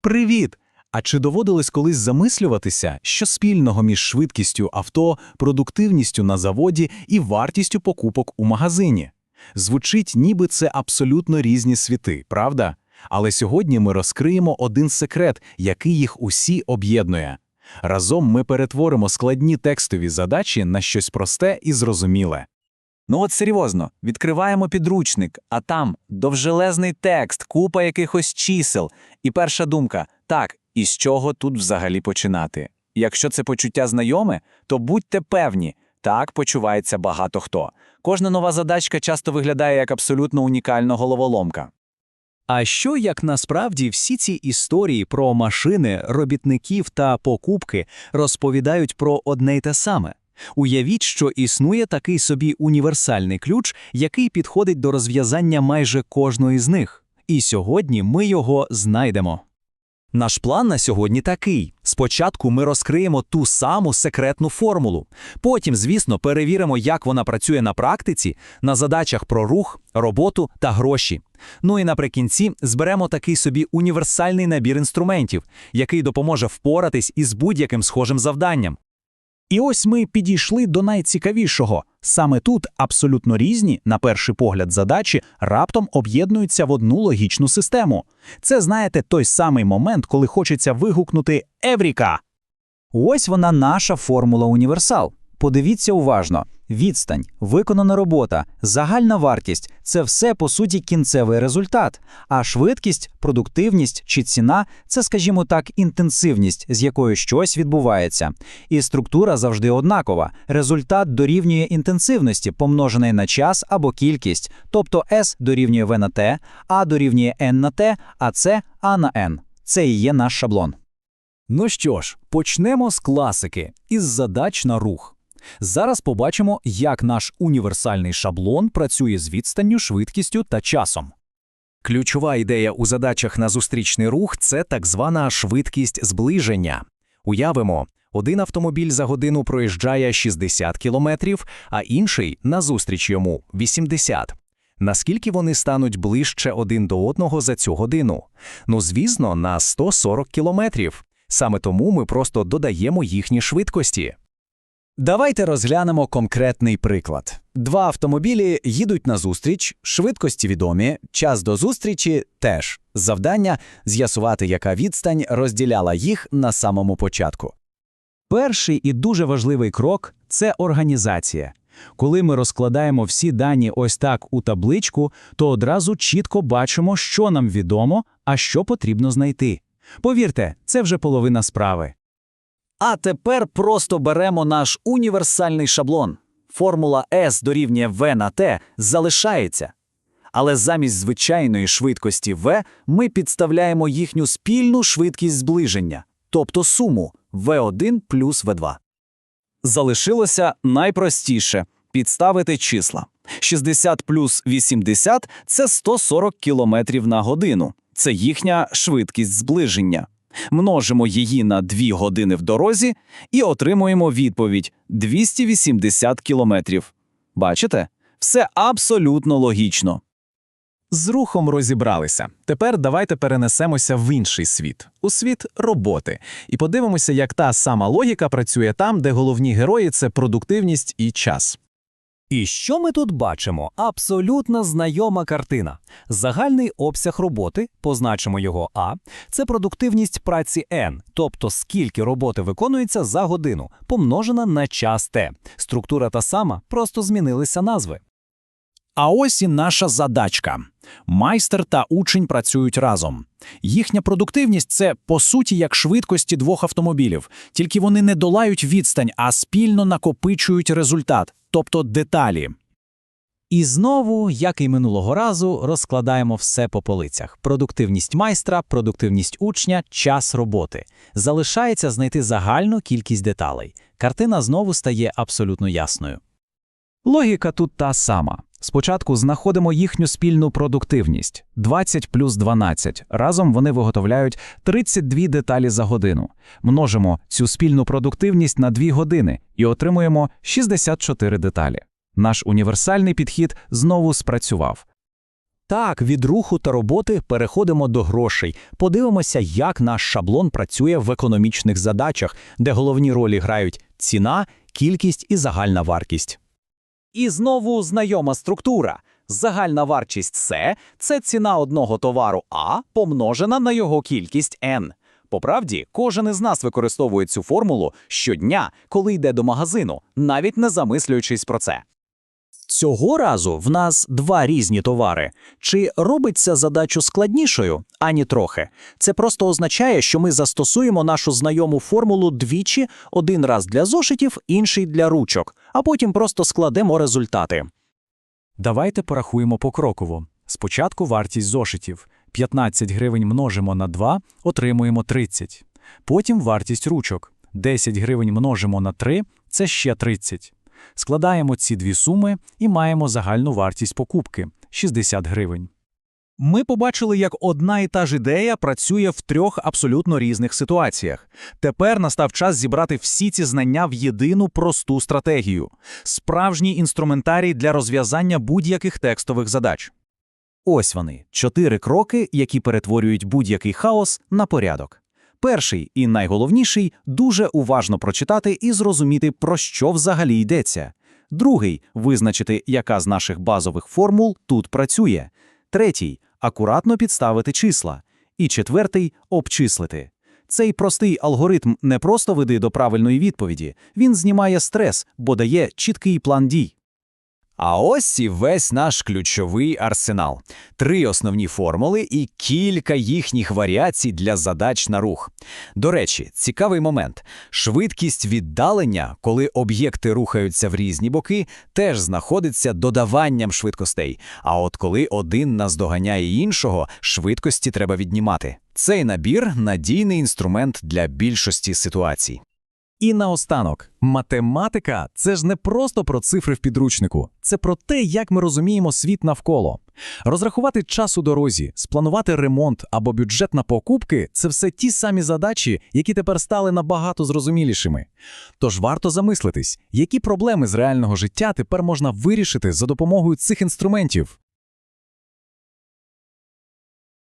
Привіт! А чи доводилось колись замислюватися, що спільного між швидкістю авто, продуктивністю на заводі і вартістю покупок у магазині? Звучить, ніби це абсолютно різні світи, правда? Але сьогодні ми розкриємо один секрет, який їх усі об'єднує. Разом ми перетворимо складні текстові задачі на щось просте і зрозуміле. Ну от серйозно, відкриваємо підручник, а там довжелезний текст, купа якихось чисел. І перша думка: так, і з чого тут взагалі починати? Якщо це почуття знайоме, то будьте певні, так почувається багато хто. Кожна нова задачка часто виглядає як абсолютно унікальна головоломка. А що як насправді всі ці історії про машини, робітників та покупки розповідають про одне й те саме? Уявіть, що існує такий собі універсальний ключ, який підходить до розв'язання майже кожної з них. І сьогодні ми його знайдемо. Наш план на сьогодні такий: спочатку ми розкриємо ту саму секретну формулу. Потім, звісно, перевіримо, як вона працює на практиці, на задачах про рух, роботу та гроші. Ну і наприкінці зберемо такий собі універсальний набір інструментів, який допоможе впоратись із будь-яким схожим завданням. І ось ми підійшли до найцікавішого. Саме тут абсолютно різні, на перший погляд, задачі раптом об'єднуються в одну логічну систему. Це, знаєте, той самий момент, коли хочеться вигукнути Евріка. Ось вона наша формула універсал. Подивіться уважно: відстань, виконана робота, загальна вартість це все по суті кінцевий результат. А швидкість, продуктивність чи ціна це, скажімо так, інтенсивність, з якою щось відбувається. І структура завжди однакова. Результат дорівнює інтенсивності, помножений на час або кількість, тобто S дорівнює V на T, A дорівнює N на T, а це A на N. Це і є наш шаблон. Ну що ж, почнемо з класики, із задач на рух. Зараз побачимо, як наш універсальний шаблон працює з відстанню, швидкістю та часом. Ключова ідея у задачах на зустрічний рух це так звана швидкість зближення. Уявимо, один автомобіль за годину проїжджає 60 км, а інший назустріч йому 80. Наскільки вони стануть ближче один до одного за цю годину? Ну, звісно, на 140 кілометрів. Саме тому ми просто додаємо їхні швидкості. Давайте розглянемо конкретний приклад. Два автомобілі їдуть на зустріч, швидкості відомі, час до зустрічі теж. Завдання з'ясувати, яка відстань розділяла їх на самому початку. Перший і дуже важливий крок це організація. Коли ми розкладаємо всі дані ось так у табличку, то одразу чітко бачимо, що нам відомо, а що потрібно знайти. Повірте, це вже половина справи. А тепер просто беремо наш універсальний шаблон. Формула S дорівнює V на T залишається. Але замість звичайної швидкості V ми підставляємо їхню спільну швидкість зближення, тобто суму V1 плюс V2. Залишилося найпростіше підставити числа. 60 плюс 80 – це 140 км на годину. Це їхня швидкість зближення. Множимо її на 2 години в дорозі і отримуємо відповідь 280 кілометрів. Бачите? Все абсолютно логічно. З рухом розібралися. Тепер давайте перенесемося в інший світ, у світ роботи, і подивимося, як та сама логіка працює там, де головні герої це продуктивність і час. І що ми тут бачимо? Абсолютно знайома картина. Загальний обсяг роботи, позначимо його А, це продуктивність праці N, тобто скільки роботи виконується за годину, помножена на час T. Структура та сама, просто змінилися назви. А ось і наша задачка. Майстер та учень працюють разом. Їхня продуктивність це по суті як швидкості двох автомобілів, тільки вони не долають відстань, а спільно накопичують результат, тобто деталі. І знову, як і минулого разу, розкладаємо все по полицях: продуктивність майстра, продуктивність учня, час роботи. Залишається знайти загальну кількість деталей. Картина знову стає абсолютно ясною. Логіка тут та сама. Спочатку знаходимо їхню спільну продуктивність 20 плюс 12. Разом вони виготовляють 32 деталі за годину. Множимо цю спільну продуктивність на 2 години і отримуємо 64 деталі. Наш універсальний підхід знову спрацював. Так, від руху та роботи переходимо до грошей. Подивимося, як наш шаблон працює в економічних задачах, де головні ролі грають ціна, кількість і загальна вартість. І знову знайома структура. Загальна вартість С – це ціна одного товару А помножена на його кількість N. По правді, кожен із нас використовує цю формулу щодня, коли йде до магазину, навіть не замислюючись про це. Цього разу в нас два різні товари. Чи робиться задачу складнішою? Ані трохи. Це просто означає, що ми застосуємо нашу знайому формулу двічі, один раз для зошитів, інший для ручок, а потім просто складемо результати. Давайте порахуємо покроково. Спочатку вартість зошитів. 15 гривень множимо на 2, отримуємо 30. Потім вартість ручок. 10 гривень множимо на 3 – це ще 30. Складаємо ці дві суми і маємо загальну вартість покупки – 60 гривень. Ми побачили, як одна і та ж ідея працює в трьох абсолютно різних ситуаціях. Тепер настав час зібрати всі ці знання в єдину просту стратегію – справжній інструментарій для розв'язання будь-яких текстових задач. Ось вони – чотири кроки, які перетворюють будь-який хаос на порядок. Перший і найголовніший – дуже уважно прочитати і зрозуміти, про що взагалі йдеться. Другий – визначити, яка з наших базових формул тут працює. Третій – акуратно підставити числа. І четвертий – обчислити. Цей простий алгоритм не просто веде до правильної відповіді, він знімає стрес, бо дає чіткий план дій. А ось і весь наш ключовий арсенал. Три основні формули і кілька їхніх варіацій для задач на рух. До речі, цікавий момент. Швидкість віддалення, коли об'єкти рухаються в різні боки, теж знаходиться додаванням швидкостей. А от коли один наздоганяє іншого, швидкості треба віднімати. Цей набір – надійний інструмент для більшості ситуацій. І наостанок, математика – це ж не просто про цифри в підручнику, це про те, як ми розуміємо світ навколо. Розрахувати час у дорозі, спланувати ремонт або бюджет на покупки – це все ті самі задачі, які тепер стали набагато зрозумілішими. Тож варто замислитись, які проблеми з реального життя тепер можна вирішити за допомогою цих інструментів.